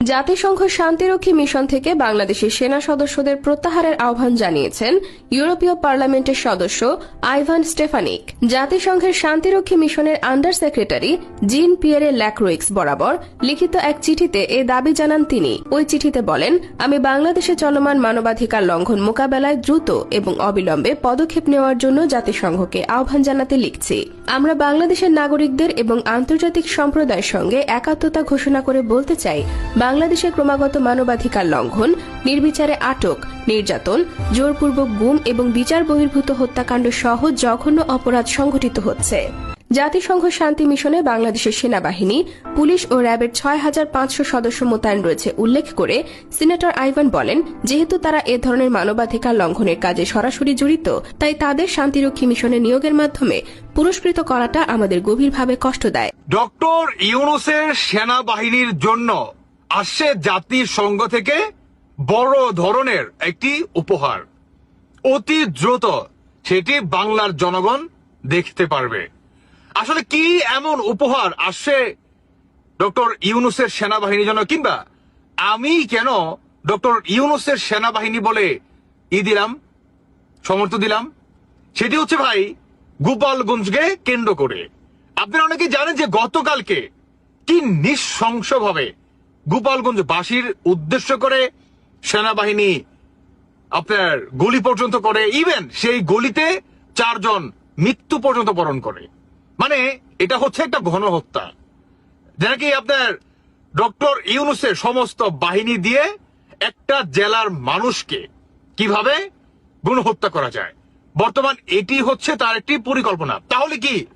জাতিসংঘ শান্তিরক্ষী মিশন থেকে বাংলাদেশের সেনা সদস্যদের প্রত্যাহারের আহ্বান জানিয়েছেন ইউরোপীয় পার্লামেন্টের সদস্য আইভান স্টেফানিক। জাতিসংঘের শান্তিরক্ষী মিশনের আন্ডার সেক্রেটারি জিন পিয়ারে ল্যাক্রোইক্স বরাবর লিখিত এক চিঠিতে এ দাবি জানান তিনি। ওই চিঠিতে বলেন, আমি বাংলাদেশে চলমান মানবাধিকার লঙ্ঘন মোকাবেলায় দ্রুত এবং অবিলম্বে পদক্ষেপ নেওয়ার জন্য জাতিসংঘকে আহ্বান জানাতে লিখছি। আমরা বাংলাদেশের নাগরিকদের এবং আন্তর্জাতিক সম্প্রদায়ের সঙ্গে একাত্মতা ঘোষণা করে বলতে চাই বাংলাদেশে ক্রমাগত মানবাধিকার লঙ্ঘন, নির্বিচারে আটক, নির্যাতন, জোরপূর্বক গুম এবং বিচার বহির্ভূত হত্যাকাণ্ড সহ জঘন্য অপরাধ সংঘটিত হচ্ছে। জাতিসংঘ শান্তি মিশনে বাংলাদেশের সেনাবাহিনী, পুলিশ ও র্যাবের ছয় হাজার পাঁচশো সদস্য মোতায়েন রয়েছে উল্লেখ করে সিনেটর আইভান বলেন, যেহেতু তারা এ ধরনের মানবাধিকার লঙ্ঘনের কাজে সরাসরি জড়িত, তাই তাদের শান্তিরক্ষী মিশনে নিয়োগের মাধ্যমে পুরস্কৃত করাটা আমাদের গভীরভাবে কষ্ট দেয়। ডক্টর ইউনুসের সেনাবাহিনীর জন্য আসছে জাতিসংঘ থেকে বড় ধরনের একটি উপহার। অতি দ্রুত সেটি বাংলার জনগণ দেখতে পারবে। আসলে কি এমন উপহার আসছে ডক্টর ইউনুসের সেনাবাহিনীর জন্য? কিংবা আমি কেন ডক্টর ইউনুসের সেনাবাহিনী বলে ই দিলাম, সমর্থ দিলাম? সেটি হচ্ছে ভাই, গোপালগঞ্জকে কেন্দ্র করে। আপনারা অনেকে জানেন যে গতকালকে কি নৃশংসভাবে গোপালগঞ্জ বাসীর উদ্দেশ্য করে সেনাবাহিনী আপনার গলি পর্যন্ত করে ইভেন সেই গলিতে চারজন মৃত্যু পর্যন্ত বরণ করে। মানে এটা হচ্ছে একটা গণহত্যা। যেটা কি আপনার ডক্টর ইউনুসের সমস্ত বাহিনী দিয়ে একটা জেলার মানুষকে কীভাবে গণহত্যা করা যায়? বর্তমান এটি হচ্ছে তার একটি পরিকল্পনা। তাহলে কি